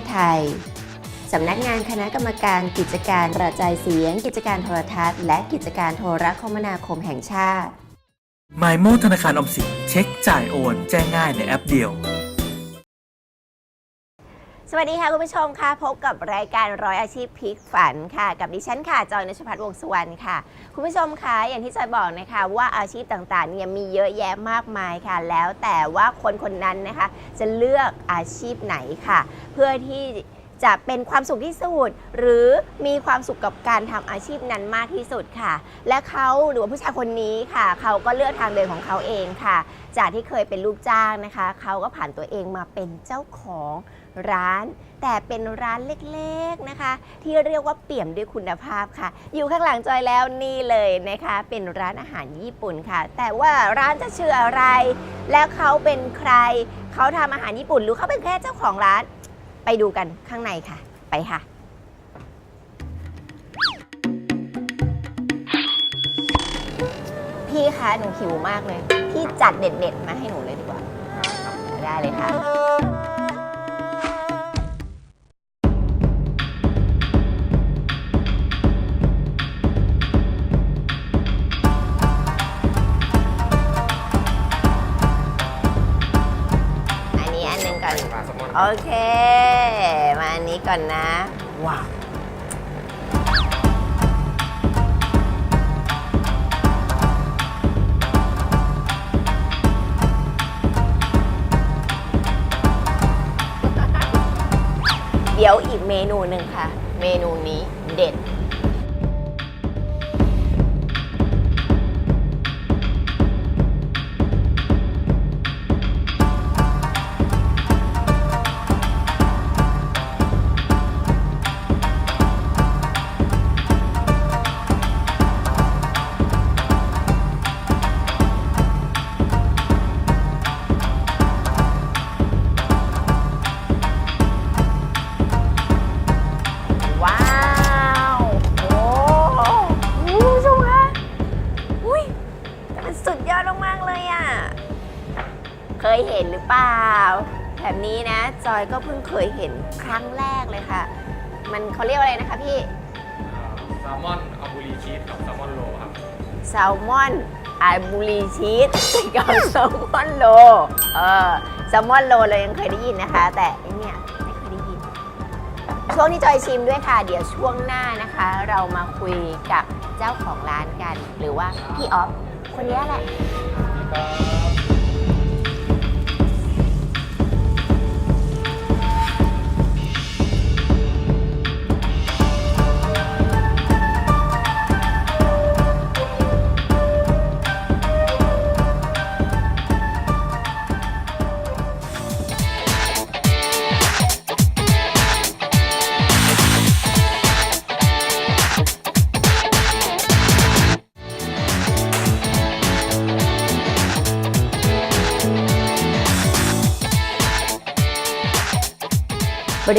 ศไทย สำนักงานคณะกรรมการกิจการกระจายเสียง กิจการโทรทัศน์ และกิจการโทรคมนาคมแห่งชาติมายโมธนาคารออมสินเช็คจ่ายโอน แจ้งง่ายในแอปเดียว สวัสดีค่ะ คุณผู้ชมค่ะ พบกับรายการร้อยอาชีพพลิกฝันค่ะ กับดิฉันค่ะ จอยนชพัฒน์วงสุวรรณค่ะ คุณผู้ชมคะอย่างที่จอยบอกนะคะว่าอาชีพต่างๆเนี่ยมีเยอะแยะมากมายค่ะ แล้วแต่ว่าคนคนนั้นนะคะ จะเลือกอาชีพไหนค่ะ เพื่อที่ จะเป็นความสุขที่สุด หรือมีความสุขกับการทำอาชีพนั้นมากที่สุดค่ะ และเขาหรือว่าผู้ชายคนนี้ค่ะ เขาก็เลือกทางเดินของเขาเองค่ะ จากที่เคยเป็นลูกจ้างนะคะ เขาก็ผ่านตัวเองมาเป็นเจ้าของร้าน แต่เป็นร้านเล็กๆนะคะ ที่เรียกว่าเปี่ยมด้วยคุณภาพค่ะ อยู่ข้างหลังจอยแล้วนี่เลยนะคะ เป็นร้านอาหารญี่ปุ่นค่ะ แต่ว่าร้านจะชื่ออะไร แล้วเขาเป็นใคร เขาทำอาหารญี่ปุ่นหรือเขาเป็นแค่เจ้าของร้าน ไปดูกันข้างในค่ะ ไปค่ะ พี่คะหนูหิวมากเลย พี่จัดเด็ดๆ มาให้หนูเลยดีกว่า ได้เลยค่ะ อันนี้อันหนึงก่อน โอเคมาอันนี้ ก่อนนะ ว้าวเดี๋ยวอีกเมนูหนึ่งค่ะ เมนูนี้เด็ด ยเห็นหรือเปล่า แบบนี้นะ จอยก็เพิ่งเคยเห็นครั้งแรกเลยค่ะ มันเขาเรียกว่าอะไรนะคะพี่แซลมอนอาบูรีชีสกับแซลมอนโรครับแซลมอนอาบูรีชีสกับแซลมอนโลเออแซลมอนโลเรายังเคยได้ยินนะคะ แต่ไอเนี่ยไม่เคยได้ยิน ช่วงที่จอยชิมด้วยค่ะ เดี๋ยวช่วงหน้านะคะ เรามาคุยกับเจ้าของร้านกัน หรือว่าพี่ออฟคนนี้แหละบ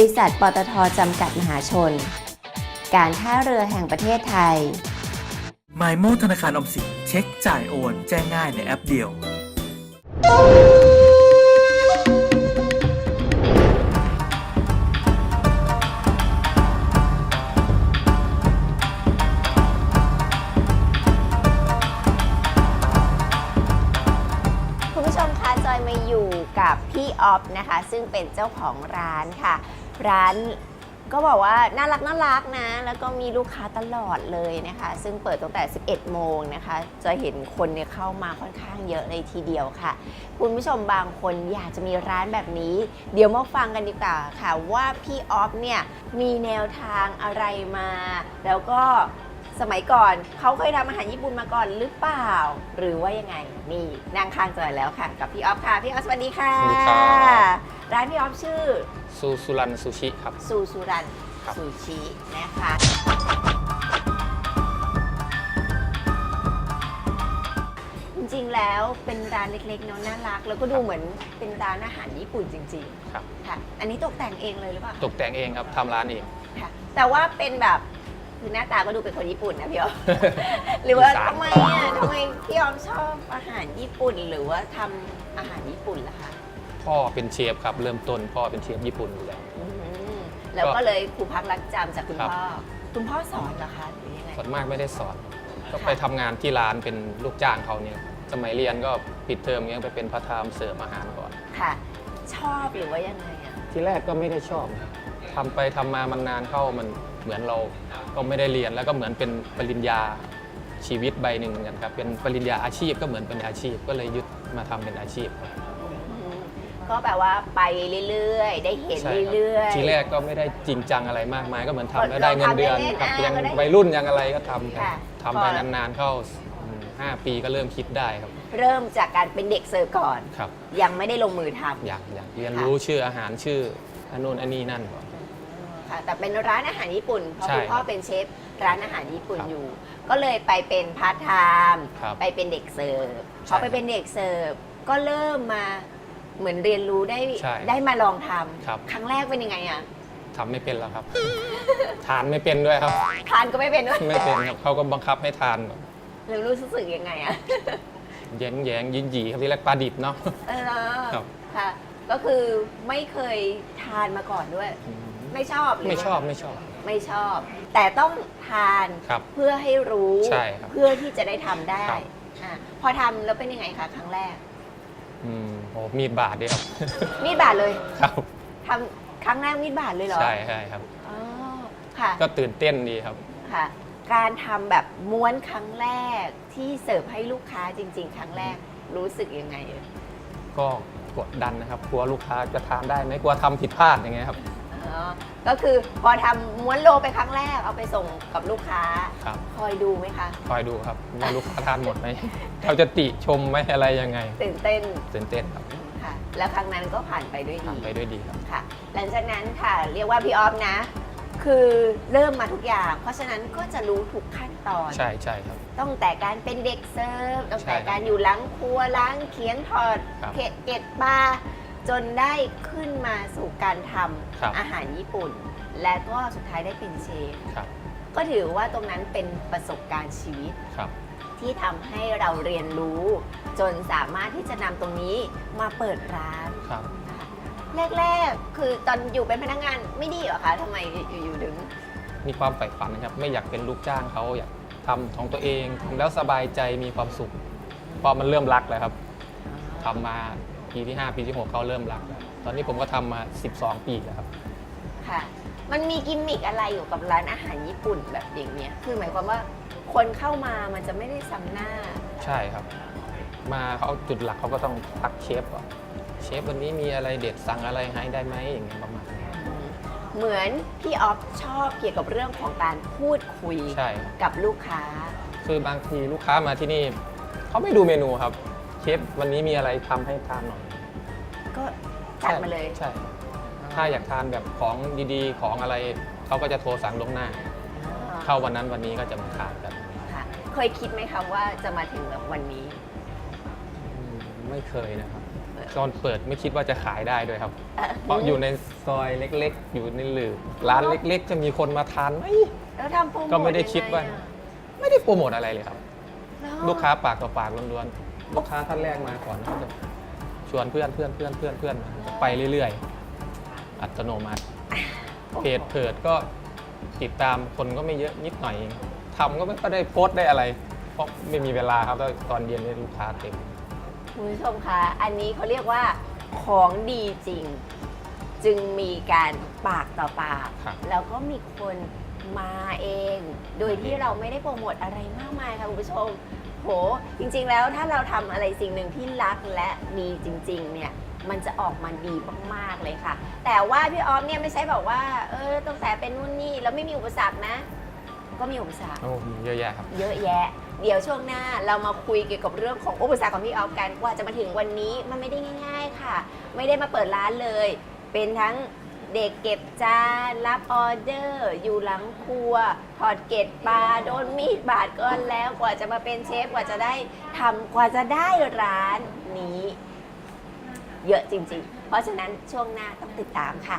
ริษัทปตทจำกัดมหาชน การท่าเรือแห่งประเทศไทยมายโมธนาคารออมสินเช็คจ่ายโอน แจ้งง่ายในแอปเดียว คุณผู้ชมคะจอยมาอยู่กับพี่ออฟนะคะ ซึ่งเป็นเจ้าของร้านค่ะ ร้านก็บอกว่าน่ารักน่ารักนะ แล้วก็มีลูกค้าตลอดเลยนะคะ ซึ่งเปิดตั้งแต่ 11 โมงนะคะ จะเห็นคนเนี่ยเข้ามาค่อนข้างเยอะเลยทีเดียวค่ะ คุณผู้ชมบางคนอยากจะมีร้านแบบนี้ เดี๋ยวมาฟังกันดีกว่าค่ะ ว่าพี่ออฟเนี่ยมีแนวทางอะไรมา แล้วก็สมัยก่อนเขาเคยทำอาหารญี่ปุ่นมาก่อนหรือเปล่า หรือว่ายังไงนี่นั่งข้างจอยแล้วค่ะ กับพี่ออฟค่ะ พี่ออฟสวัสดีค่ะสวัสดีครับ ร้านพี่ออฟชื่อซูซูรันซูชิครับ ซูซูรันครับ ซูชินะคะจริงๆแล้วเป็นร้านเล็กๆเนาะน่ารัก แล้วก็ดูเหมือนเป็นร้านอาหารญี่ปุ่นจริงครับ ๆค่ะ อันนี้ตกแต่งเองเลยหรือเปล่าตกแต่งเองครับทำร้านเอง ค่ะ แต่ว่าเป็นแบบคือหน้าตาก็ดูเป็นคนญี่ปุ่นนะพี่ออฟ หรือว่าอีสาน ทำไมอะทำไมพี่ออฟชอบอาหารญี่ปุ่นหรือว่าทำอาหารญี่ปุ่นล่ะคะ พ่อเป็นเชฟครับเริ่มต้นพ่อเป็นเชฟญี่ปุ่นอยู่แล้ว อืมแล้วก็เลยครูพักรักจำจากคุณครับ พ่อ คุณพ่อสอนเหรอคะหรือยังไง ส่วนมากไม่ได้สอนก็ค่ะไปทำงานที่ร้านเป็นลูกจ้างเขาเนี่ยสมัยเรียนก็ปิดเทอมเงี้ยไปเป็นพาร์ทไทม์เสิร์ฟอาหารก่อน ค่ะ ชอบหรือว่ายังไงอะ ที่แรกก็ไม่ได้ชอบนะทำไปทำมามันนานเข้ามันเหมือนเราก็ไม่ได้เรียนแล้วก็เหมือนเป็นปริญญาชีวิตใบหนึ่งเหมือนกันครับเป็นปริญญาอาชีพก็เหมือนเป็นอาชีพก็เลยยึดมาทำเป็นอาชีพครับอืม ก็แบบว่าไปเรื่อยๆ ได้เห็นใช่ครับเรื่อยๆ ทีแรกก็ไม่ได้จริงจังอะไรมากมายก็เหมือนก็ทำแล้วได้เงินเดือนลองทำเล่นๆครับอ่ายังก็ได้วัยรุ่นยังอะไรก็ทำครับค่ะทำไปพอ นานๆเข้าอืมห้าปีก็เริ่มคิดได้ครับเริ่มจากการเป็นเด็กเสิร์ฟก่อน ครับ ยังไม่ได้ลงมือทำ อยากอยากเรียนค่ะ รู้ชื่ออาหารชื่ออันนู้นอันนี้นั่นก่อน ค่ะแต่เป็นร้านอาหารญี่ปุ่นเพราะใช่คุณพ่อครับเป็นเชฟร้านอาหารญี่ปุ่นครับอยู่ ก็เลยไปเป็นพาร์ทไทม์ครับไปเป็นเด็กเสิร์ฟใช่พอไปเป็นเด็กเสิร์ฟก็เริ่มมา เหมือนเรียนรู้ได้ใช่ได้มาลองทำครับครั้งแรกเป็นยังไงอะทำไม่เป็นแล้วครับ ทานไม่เป็นด้วยครับ ทานก็ไม่เป็นด้วยไม่เป็นครับเขาก็บังคับให้ทานก่อนแล้วรู้สึกยังไงอะแย้งแย้งยินหยีครับที่แรกปลาดิบเนาะ เออครับ ค่ะ ก็คือไม่เคยทานมาก่อนด้วย ไม่ชอบหรืไม่ชอบว่าไม่ชอบ ไม่ชอบ แต่ต้องทานครับเพื่อให้รู้ ใช่ครับเพื่อที่จะได้ทำได้ครับ อะพอทำแล้วเป็นยังไงคะครั้งแรก อืมโอ้มีดบาดด้วยครับ มีดบาดเลยครับ ทำครั้งแรกมีดบาดเลยเหรอใช่ใช่ครับ อ๋อค่ะ ก็ตื่นเต้นดีครับ ค่ะ การทำแบบม้วนครั้งแรกที่เสิร์ฟให้ลูกค้าจริง ๆ ครั้งแรกรู้สึกยังไงเอ่ยก็กดดันนะครับ กลัวลูกค้าจะทานได้ไหมกลัวทำผิดพลาดอย่างเงี้ยครับอ๋อ ก็คือพอทำม้วนโลไปครั้งแรกเอาไปส่งกับลูกค้า ครับคอยดูไหมคะคอยดูครับว่าลูกค้าทานหมดไหมเขาจะติชมไหมอะไรยังไงตื่นเต้นตื่นเต้นครับค่ะ แล้วครั้งนั้นก็ผ่านไปด้วยดีทำไปด้วยดีครับ ค่ะหลังจากนั้นค่ะเรียกว่าพี่ออฟนะ คือเริ่มมาทุกอย่าง เพราะฉะนั้นก็จะรู้ทุกขั้นตอน ใช่ใช่ครับ ตั้งแต่การเป็นเด็กเสิร์ฟตั้งแต่ใช่ครับการอยู่ล้างครัวล้างเขียงถอดครับ เกล็ดเกล็ดปลา จนได้ขึ้นมาสู่การทครับำอาหารญี่ปุ่น และก็สุดท้ายได้เป็นเชฟ ครับก็ถือว่าตรงนั้นเป็นประสบการณ์ชีวิต ครับ ที่ทำให้เราเรียนรู้ จนสามารถที่จะนำตรงนี้มาเปิดร้าน ครับนะคะแรกๆ คือตอนอยู่เป็นพนักงานไม่ดีเหรอคะทำไมอยู่ๆถึง มีความใฝ่ฝันนะครับ ไม่อยากเป็นลูกจ้างเขาอยากทำของตัวเองทำแล้วสบายใจมีความสุข พอมันเริ่มรักแล้วครับทำมา ปีที่ 5 ปีที่ 6เขาเริ่มรักแล้วตอนนี้ผมก็ทำมา 12 ปีแล้วครับ ค่ะ มันมีกิมมิกอะไรอยู่กับร้านอาหารญี่ปุ่นแบบอย่างเนี้ย คือหมายความว่าคนเข้ามามันจะไม่ได้ซ้ำหน้า ใช่ครับ มาเขาจุดหลักเขาก็ต้องทักเชฟก่อนเชฟวันนี้มีอะไรเด็ดสั่งอะไรให้ได้ไหมอย่างเงี้ยประมาณนี้ เหมือนพี่ออฟชอบเกี่ยวกับเรื่องของการพูดคุยใช่ครับกับลูกค้า คือบางทีลูกค้ามาที่นี่เขาไม่ดูเมนูครับ เชฟวันนี้มีอะไรทำให้ทานหน่อยก็ จัดมาเลย ใช่ครับถ้าอยากทานแบบของดีๆ ของอะไรเขาก็จะโทรสั่งล่วงหน้า เข้าวันนั้นวันนี้ก็จะมาทานกันค่ะเคยคิดไหมคะว่าจะมาถึงแบบวันนี้ อืมไม่เคยนะครับ ตอนเปิดไม่คิดว่าจะขายได้ด้วยครับ เอ่อเพราะอยู่ในซอยเล็กๆ อยู่ในหลืบร้านเล็กๆ จะมีคนมาทานไหม แล้วทำโปรโมทก็ไม่ได้คิดว่ายังไงอะไม่ได้โปรโมทอะไรเลยครับแล้วลูกค้าปากต่อปากล้วนๆลูกค้าท่านแรกมาก่อนเขาจะช วนเพื่อนเพื่อนเพื่อนเพื่อนเพื่อนไปเรื่อยๆ อัตโนมัติเพจเพิดก็ติดตามคนก็ไม่เยอะนิดหน่อยเองทำก็ไม่ก็ได้โพสต์ได้อะไร เพราะไม่มีเวลาครับแล้วตอนเย็นเนี่ยลูกค้าเต็ม คุณผู้ชมคะอันนี้เขาเรียกว่าของดีจริง จึงมีการปากต่อปาก ครับแล้วก็มีคนมาเอง โดยที่เราไม่ได้โปรโมทอะไรมากมายค่ะคุณผู้ชม โห จริงๆแล้วถ้าเราทำอะไรสิ่งหนึ่งที่รักและดีจริงๆ เนี่ย มันจะออกมาดีมากๆเลยค่ะ แต่ว่าพี่ออฟเนี่ยไม่ใช่แบบว่า เออตั้งแต่เป็นนู่นนี่แล้วไม่มีอุปสรรคนะ ก็มีอุปสรรค โอ้มีเยอะแยะครับ เยอะแยะ เดี๋ยวช่วงหน้าเรามาคุยเกี่ยวกับเรื่องของอุปสรรคของพี่ออฟกันกว่าจะมาถึงวันนี้มันไม่ได้ง่าย ๆ ค่ะ ไม่ได้มาเปิดร้านเลย เป็นทั้ง เด็กเก็บจานรับออเดอร์ อยู่หลังครัว ถอดเกล็ดปลาโดนมีดบาดก้อนแล้วกว่าจะมาเป็นเชฟกว่าจะได้ทำกว่าจะได้ร้านนี้ เยอะจริง ๆ เพราะฉะนั้นช่วงหน้าต้องติดตามค่ะ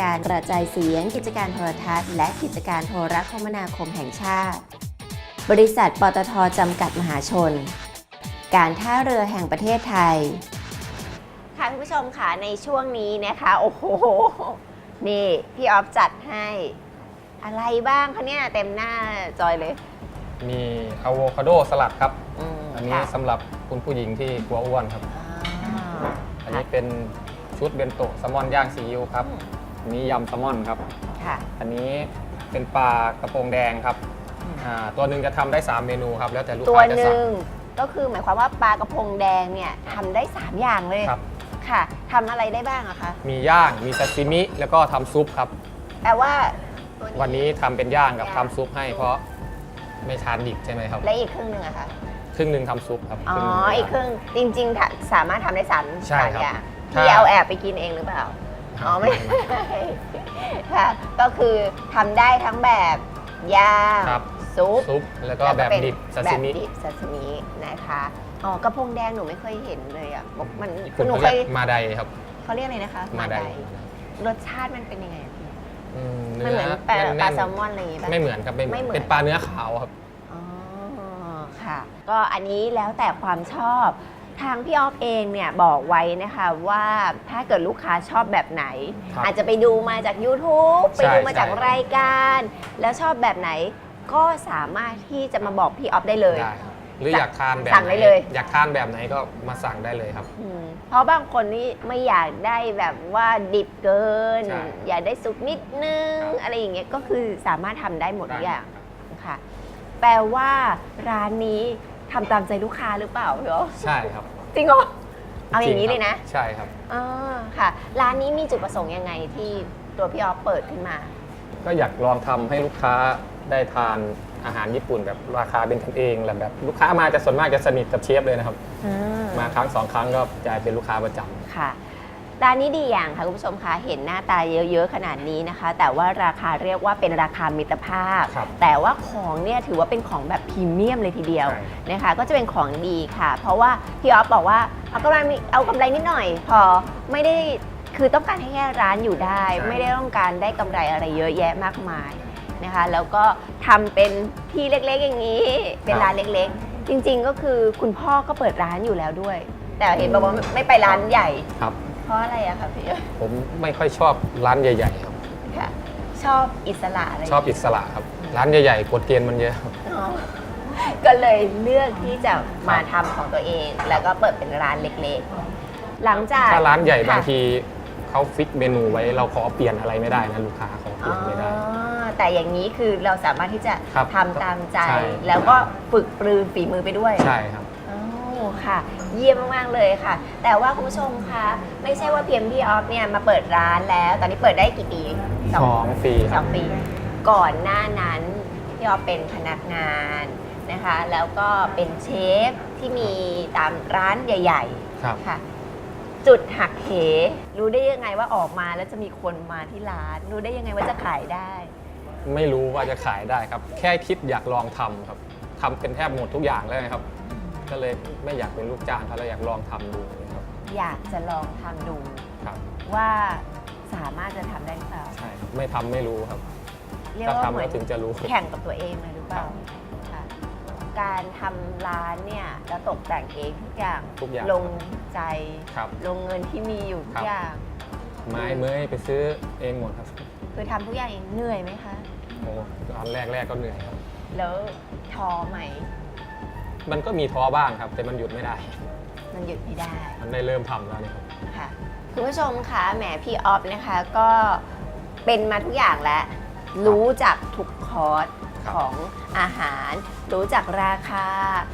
การกิจการกระจายเสียง กิจการโทรทัศน์ และกิจการโทรคมนาคมแห่งชาติ บริษัทปตทจำกัดมหาชน การท่าเรือแห่งประเทศไทย ค่ะคุณผู้ชมค่ะในช่วงนี้นะคะ โอ้โห นี่พี่ออฟจัดให้ อะไรบ้างคะเนี่ยเต็มหน้าจอยเลย มีอะโวคาโดสลัดครับมอันนี้ค่ะสำหรับคุณผู้หญิงที่กลัวอ้วนครับ อ่า อันนี้เป็นชุดเบนโตะแซลมอนย่างซีอิ๊วครับ อืม อันนี้ยำแซลมอนครับ ค่ะ อันนี้เป็นปลากระโปรงแดงครับอืมอ่าตัวหนึ่งจะทำได้ 3 เมนูครับ แล้วแต่ลูกตัวค้าจะหสั่ง นึ่งก็คือหมายความว่าปลากระพงแดงเนี่ยทำได้ 3 อย่างเลยครับ ค่ะทำอะไรได้บ้างอะคะมีย่าง มีซาซิมิ แล้วก็ทำซุปครับแต่ว่าวันนี้ทำเป็นย่างกับย่างทำซุปให้เพราะไม่ทานดิบใช่ไหมครับ และอีกครึ่งหนึ่งอะคะครึ่งหนึ่งทำซุปครับอ๋อรึ่งหนึ่ง อีกครึ่งจริงๆถ้าสามารถทำได้สามใช่สามครับอย่างถ้า พี่เอาแอบไปกินเองหรือเปล่า อ๋อไม่ ค่ะ ก็คือทำได้ทั้งแบบย่างครับ ซุปซุปแล้วก็แบบเป็นดิบซาซิมิ แบบดิบซาซิมินะคะอ๋อกระพงแดงหนูไม่เคยเห็นเลยอะบอกมันญี่ปุ่นหนูเขาเคเรียยกมาไดครับ เขาเรียกอะไรนะคะมาไดรสชาติมันเป็นยังไงอะพี่อืมมันเหมือนปลาปแลาแซลมอนอะไรอย่างงี้ป่ะไม่เหมือนครับไม่เหมืไม่อนเหมือน เป็นปลาเนื้อขาวครับ อ๋อค่ะ ก็อันนี้แล้วแต่ความชอบ ทางพี่ออฟเองเนี่ยบอกไว้นะคะว่าถ้าเกิดลูกค้าชอบแบบไหน ครับอาจจะไปดูมาจาก YouTube ไปใช่ดูมาจากใช่ รายการ แล้วชอบแบบไหนก็สามารถที่จะมาบอกพี่ออฟได้เลย ได้ครับหรือสั่งอยากทานแบบสั่งไหนได้เลย อยากทานแบบไหนก็มาสั่งได้เลยครับ อืมเพราะบางคนนี่ไม่อยากได้แบบว่าดิบเกิน ใช่อยากได้สุกนิดนึง ครับ อะไรอย่างเงี้ยก็คือสามารถทำได้หมดทุกอย่าง ได้ ค่ะแปลว่าร้านนี้ ทำตามใจลูกค้าหรือเปล่าพี่อ๋อใช่ครับจริงเหรอเอาอย่างนี้จเลริยคนะรับใช่ครับอ่าค่ะ ร้านนี้มีจุดประสงค์ยังไงที่ตัวพี่ออฟเปิดขึ้นมา ก็อยากลองทำให้ลูกค้าได้ทานอาหารญี่ปุ่นแบบราคาเป็นกันเองแหละแบบ ลูกค้ามาจะส่วนมากจะสนิทกับเชฟเลยนะครับ มาครั้งสองครั้งก็จะเป็นลูกค้าประจำค่ะ ร้านนี้ดีอย่างค่ะคุณผู้ชมคะเห็นหน้าตาเยอะๆขนาดนี้นะคะ แต่ว่าราคาเรียกว่าเป็นราคามิตรภาพ ครับแต่ว่าของเนี่ยถือว่าเป็นของแบบพรีเมียมเลยทีเดียวใช่ นะคะ ก็จะเป็นของดีค่ะ เพราะว่าพี่ออฟบอกว่าเอากำไรมีเอากำไรนิดหน่อย พอไม่ได้คือต้องการให้แค่ร้านอยู่ได้ ไม่ได้ต้องการได้กำไรอะไรเยอะแยะมากมายนะคะ แล้วก็ทำเป็นที่เล็กๆอย่างนี้ เป็นร้านเล็กๆ จริงๆก็คือคุณพ่อก็เปิดร้านอยู่แล้วด้วย แต่เห็นบอกว่าไม่ไปร้านใหญ่ ครับ เพราะอะไรอะคะพี่ผมไม่ค่อยชอบร้านใหญ่ๆครับ ค่ะชอบอิสระอะไรชอบอิสระครับ ร้านใหญ่ๆกฎเกณฑ์มันเยอะครับ อ๋อก็เลยเลือกที่จะมาทำของตัวเอง แล้วก็เปิดเป็นร้านเล็กๆ หลังจากถ้าร้านใหญ่ค่ะบางทีเขาฟิกเมนูไว้เราขอเปลี่ยนอะไรไม่ได้นะลูกค้าขอเปอ๋ลี่อยนไม่ได้แต่อย่างนี้คือเราสามารถที่จะครับทำตามใจ ใช่ แล้วก็ฝึกปรือฝีมือไปด้วยใช่ครับ อ๋อค่ะ เยี่ยมมากๆเลยค่ะ แต่ว่าคุณผู้ชมคะไม่ใช่ว่าเพียงพี่ออฟเนี่ยมาเปิดร้านแล้ว ตอนนี้เปิดได้กี่ปีสองปีคสรัอบงปี ก่อนหน้านั้นพี่ออฟเป็นพนักงานนะคะ แล้วก็เป็นเชฟที่มีตามร้านใหญ่ครับๆค่ะจุดหักเห รู้ได้ยังไงว่าออกมาแล้วจะมีคนมาที่ร้าน รู้ได้ยังไงว่าจะขายได้ ไม่รู้ว่าจะขายได้ครับ แค่คิดอยากลองทำครับทำเป็นแทบหมดทุกอย่างเลยครับ ก็เลยไม่อยากเป็นลูกจ้างเขาเลยอยากลองทำดูครับอยากจะลองทำดู ครับว่าสามารถจะทำได้หรือเปล่า ใช่ครับไม่ทำไม่รู้ครับ เรียกถ้าว่าทำเหมืแล้อนวถึงจะรู้ แข่งกับตัวเองเลยหรือเปล่าค่ะการทำร้านเนี่ยเราตกแต่งเองทุกอย่างทุกอย่าง ลงใจครับ ลงเงินที่มีอยู่ทุครักบ อย่างไม้เมยไปซื้อเองหมดครับคือทำทุกอย่างเองเหนื่อยไหมคะ โอ้ตอนแรกแรกๆก็เหนื่อยครับ แล้วท้อไหม มันก็มีท้อบ้างครับ แต่มันหยุดไม่ได้ มันหยุดไม่ได้ มันได้เริ่มทำแล้วนี่ครับ ค่ะ คุณผู้ชมคะแหมพี่ออฟนะคะก็เป็นมาทุกอย่างแล้ว รู้จักทุกคอร์สครับของอาหาร รู้จักราคา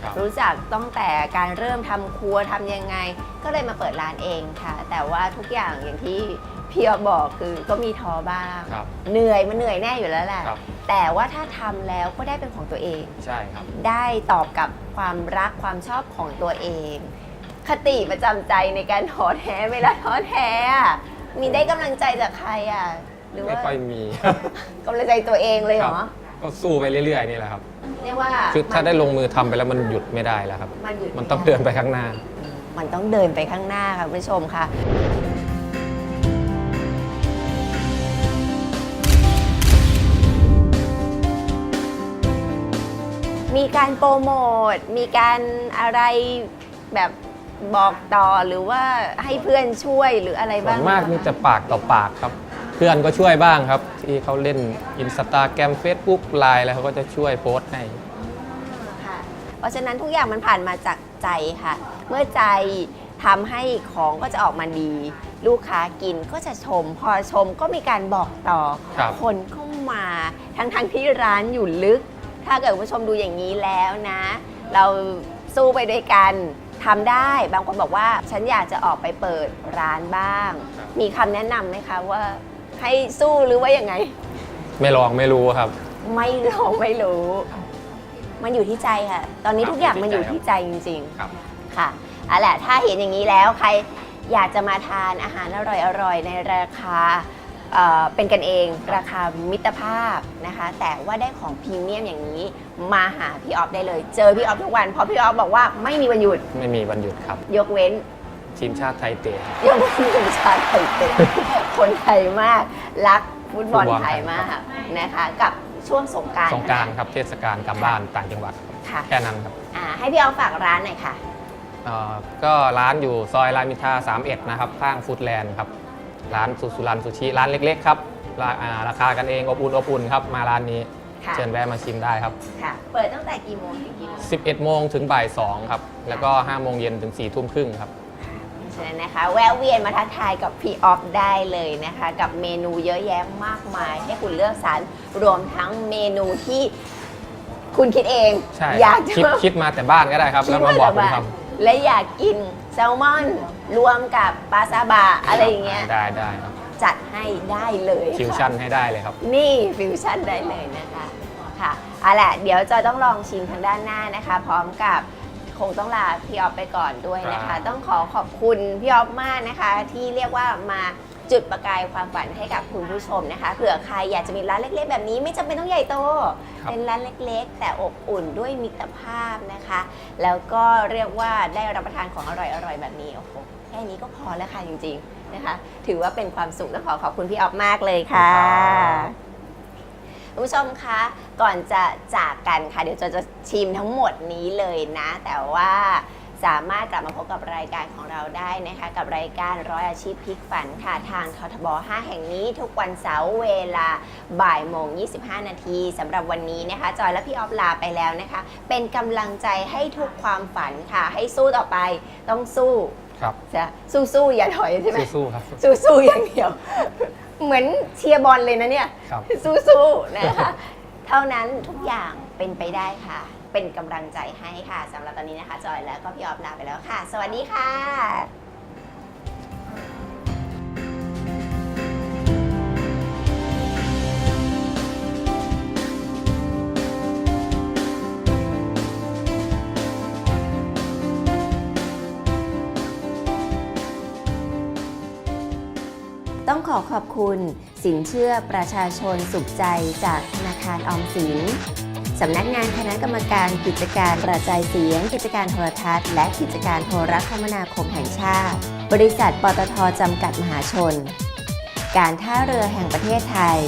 ครับ รู้จักตั้งแต่การเริ่มทำครัวทำยังไง ก็เลยมาเปิดร้านเองค่ะ แต่ว่าทุกอย่างอย่างที่ พี่ออฟบอกคือก็มีท้อบ้าง ครับเหนื่อยมันเหนื่อยแน่อยู่แล้วแหละ ครับ แต่ว่าถ้าทำแล้วก็ได้เป็นของตัวเอง ใช่ครับ ได้ตอบกับความรักความชอบของตัวเอง คติประจำใจในการท้อแท้เวลาท้อแท้อะมีได้กำลังใจจากใครอะ หรือไม่ว่าค่อยมี กำลังใจตัวเองเลยเหรอครับก็สู้ไปเรื่อยๆนี่แหละครับ เรียกว่าคือถ้าได้มันลงมือทำไปแล้วมันหยุดไม่ได้แล้วครับ มันหยุดมันต้องเดินไปข้างหน้า มันต้องเดินไปข้างหน้าค่ะคุณผู้ชมค่ะ มีการโปรโมท มีการอะไรแบบบอกต่อหรือว่าให้เพื่อนช่วยหรืออะไรส่วบ้างนมากมีแต่ปากต่อปากครับ เพื่อนก็ช่วยบ้างครับ ที่เขาเล่นอินสตาแกรมเฟซบุ๊กไลน์แล้วเขาก็จะช่วยโพสต์ให้ ค่ะ เพราะฉะนั้นทุกอย่างมันผ่านมาจากใจค่ะ เมื่อใจทำให้ของก็จะออกมาดี ลูกค้ากินก็จะชม พอชมก็มีการบอกต่อครับคนก็มาทั้งทงๆที่ร้านอยู่ลึก ถ้าเกิดคุณผู้ชมดูอย่างนี้แล้วนะ เราสู้ไปด้วยกันทำได้บางคนบอกว่าฉันอยากจะออกไปเปิดร้านบ้างครับมีคำแนะนำไหมคะว่าให้สู้หรือว่ายังไง ไม่ลองไม่รู้ครับ ไม่ลองไม่รู้ มันอยู่ที่ใจค่ะ ตอนนี้ครับทุกอย่างอยู่มันที่อยู่ใจที่ใจจริงครับๆค่ะเอาแหละถ้าเห็นอย่างนี้แล้วใครอยากจะมาทานอาหารอร่อยๆ ในราคา เอ่อเป็นกันเองราคามิตรภาพนะคะ แต่ว่าได้ของพรีเมียมอย่างนี้ มาหาพี่ออฟได้เลย เจอพี่ออฟทุกวันเพราะพี่ออฟบอกว่าไม่มีวันหยุด ไม่มีวันหยุดครับ ยกเว้นทีมชาติไทยเตะยกเว้นทีมชาติไทยเป็นคนไทยมากรักฟุตบอลฟุตบอลไทยไทยมากนะคะ กับช่วงสงกรารสงกรารครับเทศกาลกลับบ้านต่างจังหวัดครับค่ะแค่นั้นครับอ่าให้พี่ออฟฝากร้านหน่อยค่ะเอ่อก็ร้านอยู่ซอยรามอินทรา31 นะครับข้างฟูดแลนด์ครับ ร้านสุสุรันซูชิร้านเล็กๆครับราอ่าราคากันเองอบอุ่นอบอุ่นครับมาร้านนี้ค่ะเชิญแวะมาชิมได้ครับ ค่ะ เปิดตั้งแต่กี่โมงถึงกี่โมง11โมงถึงบ่าย2ครับแล้วก็5โมงเย็นถึง4ทุ่มครึ่งครับ ฉะนั้นนะคะ แวะเวียนมาทักทายกับพี่ออฟได้เลยนะคะ กับเมนูเยอะแยะมากมาย ให้คุณเลือกสรรรวมทั้งเมนูที่คุณคิดเอง ใช่อยากจะคิดคิดมาแต่บ้านก็ได้ครับ แล้วมาบอกผมทำ และอยากกิน แซลมอนรวมกับปลาซาบะอะไรอย่างเงี้ยได้ได้ครับจัดให้ได้เลยฟิวค่ะชั่นให้ได้เลยครับ นี่ฟิวชั่นได้เลยนะคะค่ะเอาล่ะเดี๋ยวจอยต้องลองชิมทางด้านหน้านะคะ พร้อมกับคงต้องลาพี่ออฟไปก่อนด้วยนะครัคะบต้องขอขอบคุณพี่ออฟมากนะคะ ที่เรียกว่ามา จุดประกายความฝันให้กับคุณผู้ชมนะคะเผื่อใครอยากจะมีร้านเล็ก ๆ แบบนี้ไม่จำเป็นต้องใหญ่โต ครับ เป็นร้านเล็กๆ แต่อบอุ่นด้วยมิตรภาพนะคะ แล้วก็เรียกว่าได้รับประทานของอร่อยๆ แบบนี้โอ้โหแค่นี้ก็พอแล้วค่ะจริงๆนะคะ ถือว่าเป็นความสุขต้องขอขอบคุณพี่ออฟมากเลยค่ะครับคุณผู้ชมคะ ก่อนจะจากกันค่ะ เดี๋ยวจะจะชิมทั้งหมดนี้เลยนะ แต่ว่า สามารถกลับมาพบกับรายการของเราได้นะคะ กับรายการร้อยอาชีพพลิกฝันค่ะทางททบ 5 แห่งนี้ทุกวันเสาร์เวลาบ่ายโมง 25 นาทีสำหรับวันนี้นะคะ จอยและพี่ออฟลาไปแล้วนะคะ เป็นกำลังใจให้ทุกความฝันค่ะ ให้สู้ต่อไปต้องสู้ครับจะสู้ๆอย่าถอยใช่ไหมสู้ๆครับ สู้ๆอย่างเดียว เหมือนเชียร์บอลเลยนะเนี่ย ครับ สู้ๆนะคะ เท่านั้นทุกอย่างเป็นไปได้ค่ะ เป็นกำลังใจให้ค่ะสำหรับตอนนี้นะคะ จอยแล้วก็พี่ออฟลาไปแล้วค่ะ สวัสดีค่ะต้องขอขอบคุณ สินเชื่อประชาชนสุขใจจากธนาคารออมสิน สำนักงานคณะกรรมการกิจการกระจายเสียง กิจการโทรทัศน์ และกิจการโทรคมนาคมแห่งชาติ บริษัทปตทจำกัดมหาชน การท่าเรือแห่งประเทศไทย